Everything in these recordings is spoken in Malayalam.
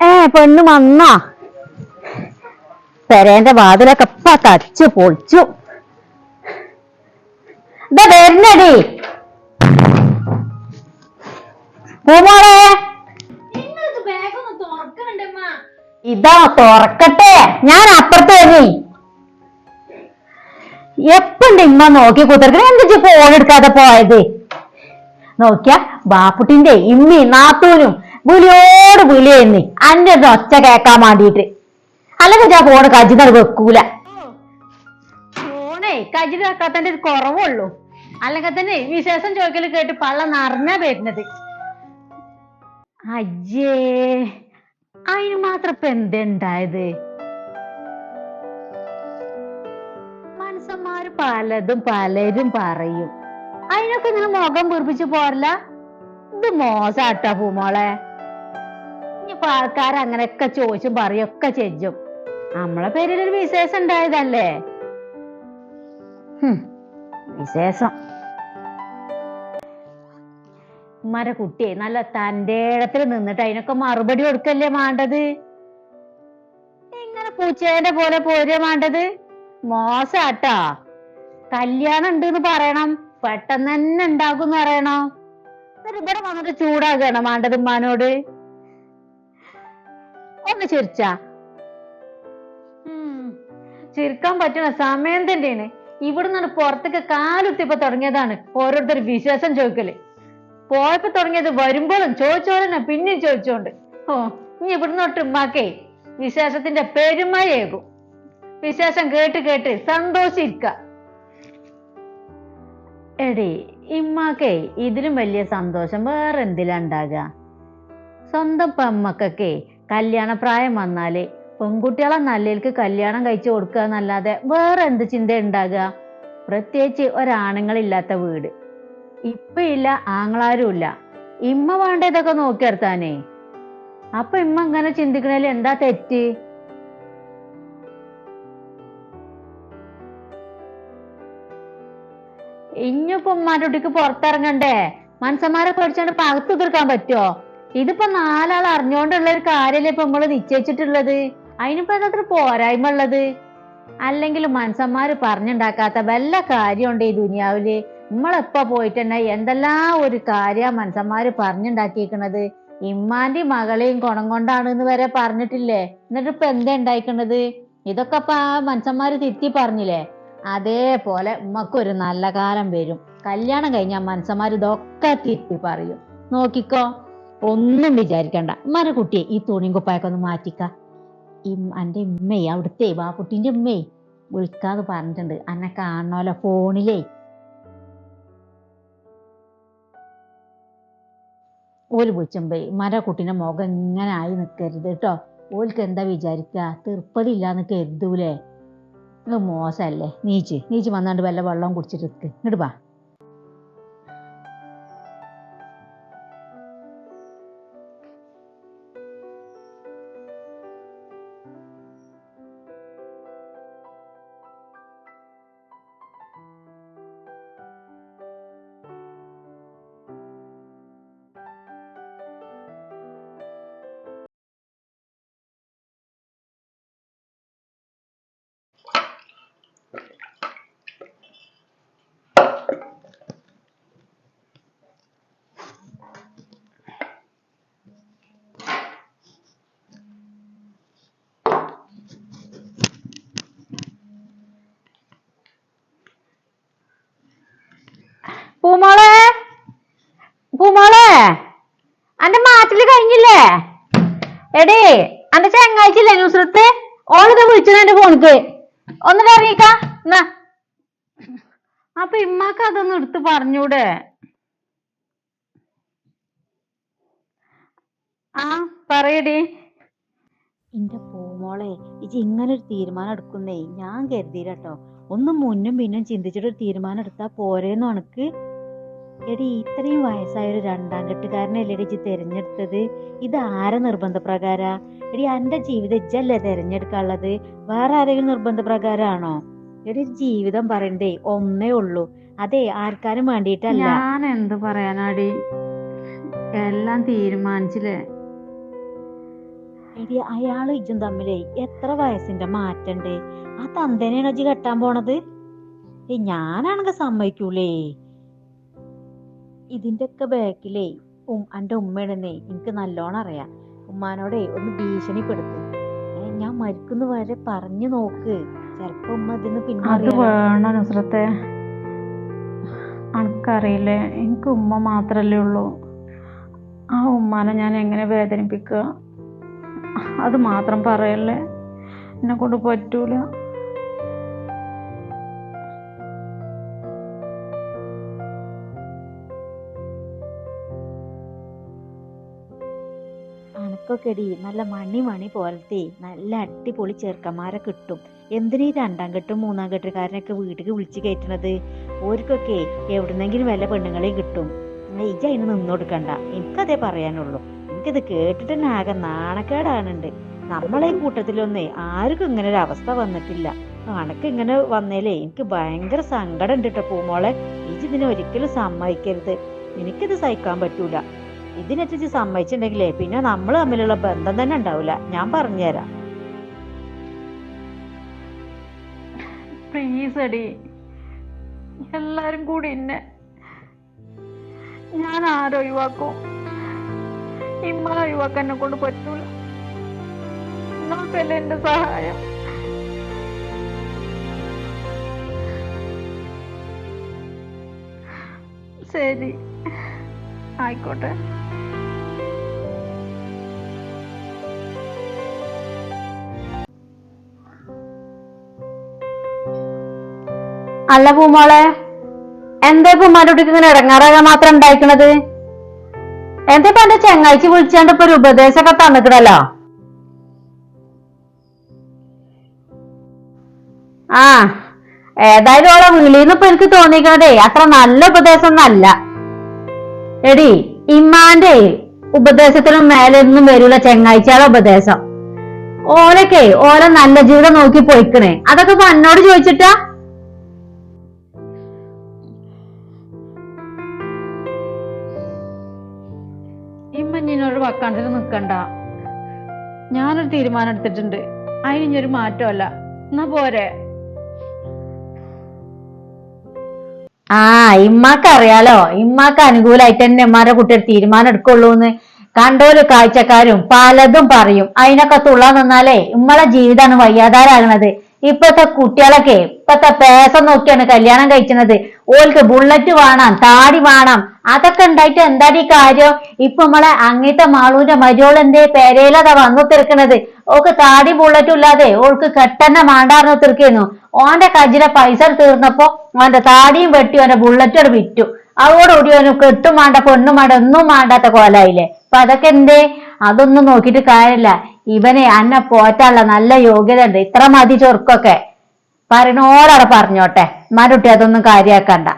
ഏ പെണ്ണ് വന്നോ? പെരേന്റെ വാതിലൊക്കെ ഇപ്പ തച്ച് പൊളിച്ചു. ഇതാ വരുന്നടി. പൂമോളെ. ഇതാ തുറക്കട്ടെ. ഞാൻ അപ്പുറത്ത് വരുന്നേ എപ്പണ്ട് ഇമ്മ നോക്കി കുത്തിർക്കണ എന്താ ഫോൺ എടുക്കാതെ പോയത്? നോക്കിയ ബാപ്പുട്ടിന്റെ ഇമ്മി നാത്തൂനും വിളിയോട് എന്നി അന്റെ ഒച്ച കേക്കാൻ വേണ്ടിട്ട് അല്ലെങ്കിൽ ഞാൻ ഫോണ് കജിതർ വെക്കൂല. ഫോണേ കജിതാക്കാത്തന്റെ ഒരു കുറവുള്ളൂ. അല്ലെങ്കിൽ തന്നെ വിശേഷം ചോദിക്കൽ കേട്ട് പള്ള നിറഞ്ഞ വരുന്നത്. അയ്യേ അതിന് മാത്രം ഇപ്പൊ എന്തുണ്ടായത് മനുഷ്യന്മാര് പലതും പലരും പറയും. അതിനൊക്കെ ഇങ്ങനെ മുഖം വീർപ്പിച്ച് പോരല്ല ഇത് മോശാട്ടാ പൂമോളെ. ഇനിയിപ്പൊ ആൾക്കാർ അങ്ങനെയൊക്കെ ചോദിച്ചും പറയൊക്കെ ചെജ്ജും നമ്മളെ പേരിൽ ഒരു വിശേഷം ഉണ്ടായതല്ലേ? വിശേഷം. ഉമ്മാരെ കുട്ടിയെ നല്ല തന്റെ ഇടത്തിൽ നിന്നിട്ട് അതിനൊക്കെ മറുപടി കൊടുക്കല്ലേ വേണ്ടത് ഇങ്ങനെ പൂച്ചേന്റെ പോലെ പോരുക വേണ്ടത് മോശാട്ടാ. കല്യാണം ഉണ്ടെന്ന് പറയണം. പെട്ടെന്ന് തന്നെ ഉണ്ടാക്കും പറയണോ ഇവിടെ വന്നിട്ട് ചൂടാകണം മാണ്ടതുമ്മാനോട് ഒന്ന് ചിരിച്ച. ചിരിക്കാൻ പറ്റുന്ന സമയം തന്നെയാണ്. ഇവിടുന്ന് പുറത്തേക്ക് കാലുത്തിപ്പോ തുടങ്ങിയതാണ് ഓരോരുത്തർ വിശേഷം ചോദിക്കൽ. പോയപ്പോ തുടങ്ങിയത് വരുമ്പോഴും ചോദിച്ചോളന്നെ പിന്നെയും ചോദിച്ചോണ്ട്. ഓ ഇനി ഇവിടുന്ന് തൊട്ട് ഉമ്മാക്കേ വിശേഷത്തിന്റെ പെരുമഴയേകും വിശേഷം കേട്ട് കേട്ട് സന്തോഷിക്ക എടി ഇമ്മാക്കേ ഇതിലും വലിയ സന്തോഷം വേറെ എന്തിലാ ഉണ്ടാകുക സ്വന്തം പെമ്മക്കൊക്കെ കല്യാണപ്രായം വന്നാൽ പെൺകുട്ടികളെ നല്ലേൽക്ക് കല്യാണം കഴിച്ചു കൊടുക്കുക എന്നല്ലാതെ വേറെ എന്ത് ചിന്ത ഉണ്ടാകുക പ്രത്യേകിച്ച് ഒരാണുങ്ങളില്ലാത്ത വീട്. ഇപ്പൊ ഇല്ല ആങ്ങളാരും ഇല്ല ഇമ്മ വേണ്ട ഇതൊക്കെ നോക്കിയെടുത്താനേ അപ്പൊ ഇമ്മ ഇങ്ങനെ ചിന്തിക്കണേൽ എന്താ തെറ്റ്? ഇനിയിപ്പോ ഉമ്മാന്റെ കുട്ടിക്ക് പുറത്തിറങ്ങണ്ടേ? മനസ്സന്മാരെ പഠിച്ചോണ്ട് പകത്ത് തീർക്കാൻ പറ്റുമോ ഇതിപ്പോ നാലാൾ അറിഞ്ഞോണ്ടുള്ള ഒരു കാര്യല്ലേ ഇപ്പൊ നമ്മൾ നിശ്ചയിച്ചിട്ടുള്ളത്? അതിനിപ്പോ എന്താ പോരായ്മ ഉള്ളത്? അല്ലെങ്കിൽ മനസ്സന്മാര് പറഞ്ഞുണ്ടാക്കാത്ത വല്ല കാര്യമുണ്ട് ഈ ദുനിയാവിൽ? നമ്മളെപ്പ പോയിട്ടുണ്ടെ എന്തെല്ലാം ഒരു കാര്യ മനസ്സന്മാര് പറഞ്ഞുണ്ടാക്കിയിരിക്കണത് ഇമ്മാന്റെ മകളെയും കുണം കൊണ്ടാണ് എന്ന് വരെ പറഞ്ഞിട്ടില്ലേ? എന്നിട്ട് ഇപ്പൊ എന്താ ഉണ്ടായിക്കണത് ഇതൊക്കെ ഇപ്പൊ ആ മനുഷ്യന്മാര് തിരുത്തി പറഞ്ഞില്ലേ? അതേപോലെ ഉമ്മക്കൊരു നല്ല കാലം വരും. കല്യാണം കഴിഞ്ഞാൽ മനസ്സന്മാർ ഇതൊക്കെ തിരുത്തി പറയും. നോക്കിക്കോ ഒന്നും വിചാരിക്കണ്ട. ഉമ്മാരെ കുട്ടിയെ ഈ തുണിയും കുപ്പായൊക്കെ ഒന്ന് മാറ്റിക്ക. എന്റെ ഉമ്മയെ അവിടുത്തെ ബാപ്പുട്ടിന്റെ ഉമ്മയെ വിളിക്കാന്ന് പറഞ്ഞിട്ടുണ്ട്. അന്നെ കാണണോലോ ഫോണിലേ. ഓൽ വിളിച്ചുമ്പേ മര കുട്ടീന്റെ മുഖം ഇങ്ങനെ ആയി നിൽക്കരുത് കേട്ടോ. ഓൽക്ക് എന്താ വിചാരിക്ക? തീർപ്പതില്ലാന്ന് കരുതൂലേ. ഇത് മോശല്ലേ നീച്ച് നീച്ച് വന്നാണ്ട് വല്ല വെള്ളം കുടിച്ചിട്ട് ഇങ്ങോട്ട് വാ. പൂമോളെ? പൂമോളെ? അന്റെ മാറ്റിൽ കഴിഞ്ഞില്ലേ? എടേ അന്റെ ചങ്ങാഴ്ചയില്ലേ നുസ്രത്ത് ഓളിത് വിളിച്ചത് എന്റെ ഫോണിക്ക്. ഒന്ന് ഇറങ്ങിക്ക. എന്നാ. അപ്പൊ ഇമ്മക്ക് അതൊന്ന് എടുത്ത് പറഞ്ഞൂടെ? ആ പറയടി. എന്റെ പൂമോളെ ഇജ് ഇങ്ങനെ ഒരു തീരുമാനം എടുക്കുന്നേ. ഞാൻ കരുതിയില്ല കേട്ടോ ഒന്ന് മുന്നും പിന്നും ചിന്തിച്ചിട്ട് ഒരു തീരുമാനം എടുത്താ പോരേന്ന് ഉണക്ക്. എടി ഇത്രയും വയസ്സായ ഒരു രണ്ടാം കെട്ടുകാരനല്ലേ ഇജ് തിരഞ്ഞെടുത്തത്? ഇത് ആരെ നിർബന്ധ പ്രകാര എടി എന്റെ ജീവിതം ഇജ്ജല്ലേ തിരഞ്ഞെടുക്കാനുള്ളത്? വേറെ ആരെങ്കിലും നിർബന്ധ പ്രകാരാണോ എടി ജീവിതം പറയണ്ടേ ഒന്നേ ഉള്ളൂ. അതെ ആർക്കാരും വേണ്ടിയിട്ടല്ല. ഞാൻ എന്ത് പറയാനാടി? എല്ലാം തീരുമാനിച്ചില്ലേ? എടി അയാളും ഇജ്ജും തമ്മിലേ എത്ര വയസ്സിന്റെ മാറ്റണ്ടേ? ആ തന്തനെയാണ് ഇജ്ജ് കെട്ടാൻ പോണത്? ഏ ഞാനാണെങ്കിൽ സമ്മതിക്കൂലേ? ഇതിന്റെ ഒക്കെ ബാക്കിലേ ഉം എന്റെ ഉമ്മയാണെന്നേ എനിക്ക് നല്ലോണം അറിയാം. ഉമ്മാനോടേ ഒന്ന് ഭീഷണിപ്പെടുത്തു. ഞാൻ മരിക്കുന്ന വരെ പറഞ്ഞു നോക്ക്. ചെലപ്പോ ഉമ്മ ഇതിന്ന് പിന്നെ അനക്കറിയില്ലേ എനിക്ക് ഉമ്മ മാത്രല്ലേ ഉള്ളൂ. ആ ഉമ്മാനെ ഞാൻ എങ്ങനെ വേദനിപ്പിക്കുക അത് മാത്രം പറയല്ലേ. എന്നെ കൊണ്ട് പറ്റൂല. അനക്കൊക്കെ നല്ല മണി മണി പോലത്തെ നല്ല അടിപൊളി ചെറുക്കന്മാരെ കിട്ടും. എന്തിനീ രണ്ടാം കെട്ടും മൂന്നാം കെട്ടുകാരനൊക്കെ വീട്ടിൽ വിളിച്ച് കയറ്റണത് ഓർക്കൊക്കെ എവിടുന്നെങ്കിലും വല്ല പെണ്ണുങ്ങളെയും കിട്ടും. ഇജ അതിന് നിന്നുകൊടുക്കണ്ട എനിക്കതേ പറയാനുള്ളൂ. എനിക്കിത് കേട്ടിട്ട് തന്നെ ആകെ നാണക്കേടാണുണ്ട് നമ്മളെ കൂട്ടത്തിലൊന്നേ ആർക്കും ഇങ്ങനെ ഒരു അവസ്ഥ വന്നിട്ടില്ല. അണക്ക് ഇങ്ങനെ വന്നേലേ എനിക്ക് ഭയങ്കര സങ്കടം ഉണ്ട് കേട്ടോ പൂമോളെ ഇജ് ഇതിനെ ഒരിക്കലും സമ്മതിക്കരുത്. എനിക്കിത് സഹിക്കാൻ പറ്റൂല. ഇതിനെറ്റിച്ച് സമ്മതിച്ചിട്ടുണ്ടെങ്കിലേ പിന്നെ നമ്മൾ തമ്മിലുള്ള ബന്ധം തന്നെ ഉണ്ടാവില്ല ഞാൻ പറഞ്ഞുതരാം. പ്ലീസ് എല്ലാരും കൂടി എന്നെ ഞാൻ ആരോ ഒഴിവാക്കും? ഇമ്മളെ ഒഴിവാക്കാൻ എന്നെ കൊണ്ട് പറ്റൂല. നിങ്ങൾക്കല്ലേ എന്റെ സഹായം? ശരി. ആയിക്കോട്ടെ. അല്ല പൂമോളെ എന്താ ഇപ്പൊ ഉമ്മാരോട്ടിക്ക് ഇങ്ങനെ ഇറങ്ങാറാകാൻ മാത്രം ഉണ്ടായിക്കണത്? എന്താ ഇപ്പൊ എന്റെ ചെങ്ങാഴ്ച വിളിച്ചാണ്ട് ഇപ്പൊ ഒരു ഉപദേശമൊക്കെ തന്നിക്കണല്ലോ? ആ ഏതായാലും ഓളെ വിളിന്ന് ഇപ്പൊ എനിക്ക് തോന്നിക്കണതേ അത്ര നല്ല ഉപദേശം ഒന്നല്ല എടി ഇമ്മാന്റെ ഉപദേശത്തിനും മേലെ ഒന്നും വരൂല ചെങ്ങാഴ്ചയുടെ ഉപദേശം. ഓലൊക്കെ ഓലെ നല്ല ജീവിതം നോക്കി പോയിക്കണേ. അതൊക്കെ ഇപ്പൊ എന്നോട് ചോദിച്ചിട്ടാ? ഇമ്മഞ്ഞിനോട് വക്കാണ്ടിൽ നിൽക്കണ്ട ഞാനൊരു തീരുമാനം എടുത്തിട്ടുണ്ട്. അതിന് ഇനി ഒരു മാറ്റമല്ല. എന്നാ പോരെ? ആ ഇമ്മാക്ക് അറിയാലോ ഇമ്മാക്ക് അനുകൂലമായിട്ട് തന്നെ ഇമ്മാരെ കുട്ടിയുടെ തീരുമാനം എടുക്കുള്ളൂന്ന്. കണ്ടോൽ കാഴ്ചക്കാരും പലതും പറയും. അതിനൊക്കെ തുള്ളാൻ നിന്നാലേ ഇമ്മളെ ജീവിതമാണ് വയ്യാതാരാകണത്. ഇപ്പത്തെ കുട്ടികളൊക്കെ ഇപ്പത്തെ പേസം നോക്കിയാണ് കല്യാണം കഴിക്കുന്നത് ഓൽക്ക് ബുള്ളറ്റ് വേണം താടി വേണം അതൊക്കെ ഉണ്ടായിട്ട് എന്താടി കാര്യം? ഇപ്പൊ നമ്മളെ അങ്ങനത്തെ മാളൂന്റെ മരിയോൾ എന്തേ പെരയിലതാ വന്നു തീർക്കണത്? ഓക്ക് താടി ബുള്ളറ്റും ഇല്ലാതെ ഓൾക്ക് കെട്ടന്നെ മാണ്ടാർന്ന് തീർക്കുന്നു ഓന്റെ കജിലെ പൈസ തീർന്നപ്പോ ഓന്റെ താടിയും വെട്ടി ഓന്റെ ബുള്ളറ്റോട് വിറ്റു. അതോടുകൂടി ഓന് കെട്ടും വേണ്ട പെണ്ണും വേണ്ട ഒന്നും വേണ്ടാത്ത കോലായില്ലേ? അപ്പൊ അതൊക്കെ എന്തേ? അതൊന്നും നോക്കിയിട്ട് കാര്യമില്ല. ഇവനെ അന്നെ പോറ്റാനുള്ള നല്ല യോഗ്യത ഉണ്ട് ഇത്ര മതി ചെറുക്കൊക്കെ. പറയണോടവിടെ പറഞ്ഞോട്ടെ. മരുട്ടി അതൊന്നും കാര്യാക്കണ്ട.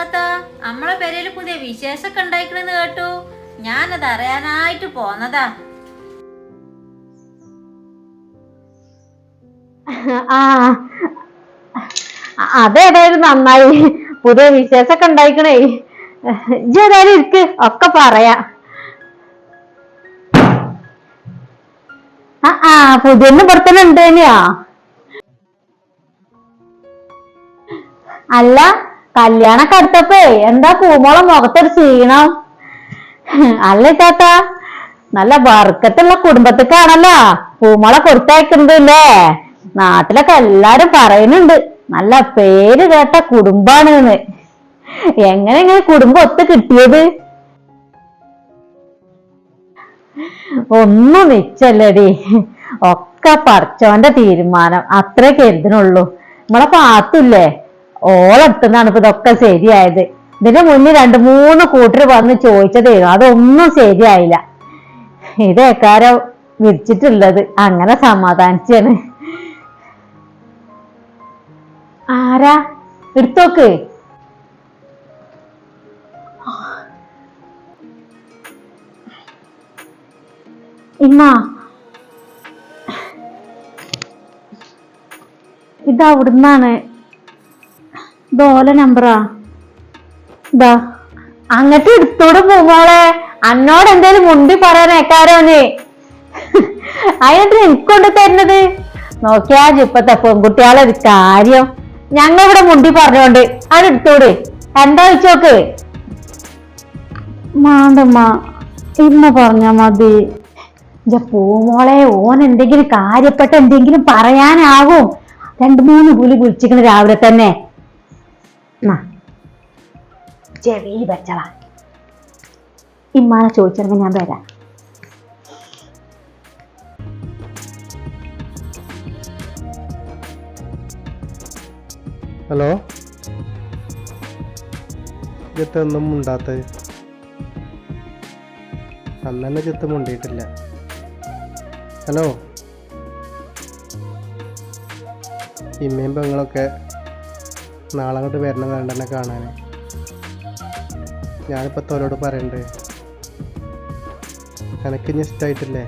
ഇത്താത്ത നമ്മളെ പെരയിൽ പുതിയ വിശേഷമൊക്കെ ഉണ്ടായിക്കണെന്ന് കേട്ടു. ഞാനത് അറിയാനായിട്ട് പോന്നതാ. ആ അതേതായാലും നന്നായി. പുതിയ വിശേഷമൊക്കെ ഉണ്ടായിക്കണേ. ഇജ്ജ് ഏതായാലും ഇരിക്ക്. ഒക്കെ പറയാ. ആ ആ പുറത്തന്നെ ഉണ്ട് തന്നെയാ? അല്ല കല്യാണൊക്കെ അടുത്തപ്പേ. എന്താ പൂമോളം മുഖത്തൊരു ക്ഷീണം? അല്ലേ ചേട്ടാ നല്ല വർക്കത്തുള്ള കുടുംബത്തിക്കാണല്ലോ. പൂമോളെ കൊടുത്തയക്കുന്നത് അല്ലേ നാട്ടിലൊക്കെ എല്ലാരും പറയുന്നുണ്ട്. നല്ല പേര് കേട്ട കുടുംബാണ് എങ്ങനെ ഇങ്ങനെ കുടുംബം ഒത്ത് കിട്ടിയത്? ഒന്നും നിച്ചല്ലടി. ഒക്കെ പറിച്ചോന്റെ തീരുമാനം. അത്രേ കരുതണുള്ളൂ നമ്മളെ പാത്തില്ലേ? ഓളടുത്തുനിന്നാണ് ഇപ്പൊ ഇതൊക്കെ ശരിയായത്. ഇതിന്റെ മുന്നിൽ രണ്ട് മൂന്ന് കൂട്ടർ വന്ന് ചോദിച്ചതേനു അതൊന്നും ശരിയായില്ല. ഇതേക്കാരം വിരിച്ചിട്ടുള്ളത്. അങ്ങനെ സമാധാനിച്ചാണ്. ആരാ? എടുത്തോക്ക്. ഇമ്മ. ഇതവിടുന്നാണ് ഓല നമ്പറാ ഇതാ. അങ്ങട്ട് എടുത്തോടെ പോമോളെ അന്നോട് എന്തേലും മുണ്ടി പറയാനേക്കാരോന്ന് അതിനെ എനിക്കൊണ്ട് തരുന്നത്? നോക്കിയാ ഇപ്പത്തെ പെൺകുട്ടികളെ ഒരു കാര്യം. ഞങ്ങൾ ഇവിടെ മുണ്ടി പറഞ്ഞോണ്ട് അതെടുത്തോട് എന്താ വെച്ചോക്ക് മാണ്ടമ്മ ഇന്ന് പറഞ്ഞ മതി. പൂമോളെ ഓൻ എന്തെങ്കിലും കാര്യപ്പെട്ട എന്തെങ്കിലും പറയാനാവും രണ്ടു മൂന്ന് പുലി കുളിച്ചിക്കണ രാവിലെ തന്നെ. ചെവിയിൽ വെച്ചളാ ഇമ്മാനെ ചോദിച്ചിരുമ്പോ ഞാൻ വരാം. ഹലോ? ചെത്തൊന്നും മുണ്ടാത്തത് അന്ന് തന്നെ ചെത്ത് മുണ്ടിയിട്ടില്ല. ഹലോ? ഇമ്മയും പെങ്ങളൊക്കെ നാളെ അങ്ങോട്ട് വരണം വേണ്ടെന്നെ കാണാൻ ഞാനിപ്പോൾ തോലോട് പറയണ്ടേ. എനിക്ക് ഇനി ഇഷ്ടമായിട്ടില്ലേ